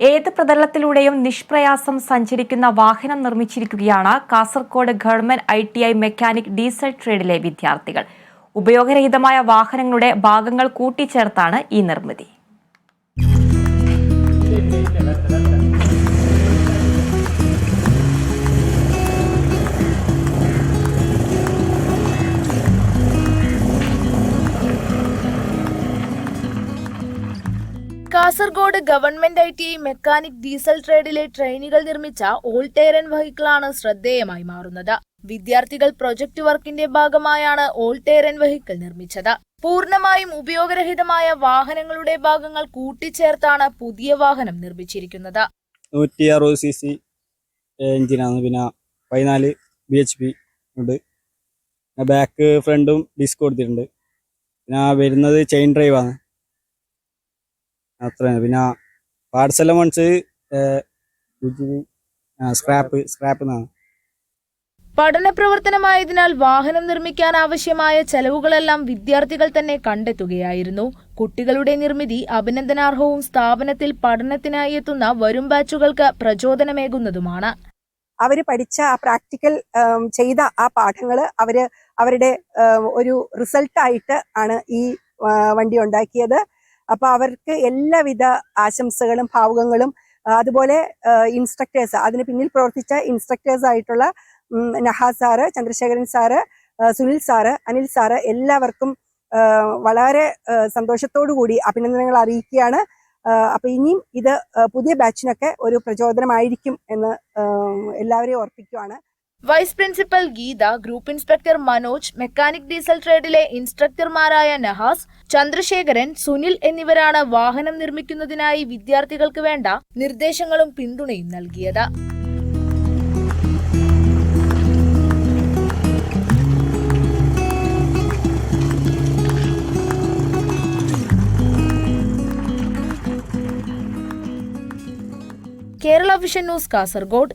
ഏത് പ്രതലത്തിലൂടെയും നിഷ്പ്രയാസം സഞ്ചരിക്കുന്ന വാഹനം നിർമ്മിച്ചിരിക്കുകയാണ് Kasaragod government I T I mechanic diesel ട്രേഡിലെ വിദ്യാർത്ഥികൾ. ഉപയോഗരഹിതമായ വാഹനങ്ങളുടെ ഭാഗങ്ങൾ കൂട്ടിച്ചേർത്താണ് ഈ നിർമ്മിതി. Kasaragod government I T I mechanic diesel ട്രേഡിലെ ട്രെയിനുകൾ നിർമ്മിച്ച ഓൾ ടേറൻ വെഹിക്കിളാണ് ശ്രദ്ധേയമായി മാറുന്നത്. വിദ്യാർത്ഥികൾ പ്രൊജക്ട് വർക്കിന്റെ ഭാഗമായാണ് ഓൾ വെഹിക്കിൾ നിർമ്മിച്ചത്. പൂർണമായും ഉപയോഗരഹിതമായ വാഹനങ്ങളുടെ ഭാഗങ്ങൾ കൂട്ടിച്ചേർത്താണ് പുതിയ വാഹനം നിർമ്മിച്ചിരിക്കുന്നത്. നൂറ്റി അറുപത് സി സി എഞ്ചിനാണ്. പിന്നെ പതിനാല് ബി എച്ച് പി ഉണ്ട്. ബാക്ക് ഫ്രണ്ടും ഡിസ്ക് കൊടുത്തിട്ടുണ്ട്. പിന്നെ വരുന്നത് ചെയിൻ ഡ്രൈവാണ്. അത്രയാണ് പിന്നെ പാർട്സ് എല്ലാം സ്ക്രാപ്പ് സ്ക്രാപ്പ് എന്നാണ്. പഠന പ്രവർത്തനമായതിനാൽ വാഹനം നിർമ്മിക്കാൻ ആവശ്യമായ ചെലവുകളെല്ലാം വിദ്യാർത്ഥികൾ തന്നെ കണ്ടെത്തുകയായിരുന്നു. കുട്ടികളുടെ നിർമ്മിതി അഭിനന്ദനാർഹവും സ്ഥാപനത്തിൽ പഠനത്തിനായി എത്തുന്ന വരും ബാച്ചുകൾക്ക് പ്രചോദനമേകുന്നതുമാണ്. അവർ പഠിച്ച ആ പ്രാക്ടിക്കൽ ചെയ്ത ആ പാഠങ്ങൾ അവർ അവരുടെ ഒരു റിസൾട്ട് ആയിട്ട് ആണ് ഈ വണ്ടി ഉണ്ടാക്കിയത്. അപ്പൊ അവർക്ക് എല്ലാവിധ ആശംസകളും ഭാവുകങ്ങളും അതുപോലെ ഇൻസ്ട്രക്ടേഴ്സ് അതിന് പിന്നിൽ പ്രവർത്തിച്ച ഇൻസ്ട്രക്ടേഴ്സ് ആയിട്ടുള്ള Naha sir Chandrasekharan sir Sunil sir Anil sir എല്ലാവർക്കും വളരെ സന്തോഷത്തോടു കൂടി അഭിനന്ദനങ്ങൾ അറിയിക്കുകയാണ്. അപ്പൊ ഇനിയും ഇത് പുതിയ ബാച്ചിനൊക്കെ ഒരു പ്രചോദനമായിരിക്കും എന്ന് എല്ലാവരെയും ഓർപ്പിക്കുവാണ്. Vice principal Geetha group inspector Manoj mechanic diesel ട്രേഡിലെ ഇൻസ്ട്രക്ടർമാരായ നഹാസ് ചന്ദ്രശേഖരൻ സുനിൽ എന്നിവരാണ് വാഹനം നിർമ്മിക്കുന്നതിനായി വിദ്യാർത്ഥികൾക്ക് വേണ്ട നിർദ്ദേശങ്ങളും പിന്തുണയും നൽകിയത്. Kerala vision news Kasaragod.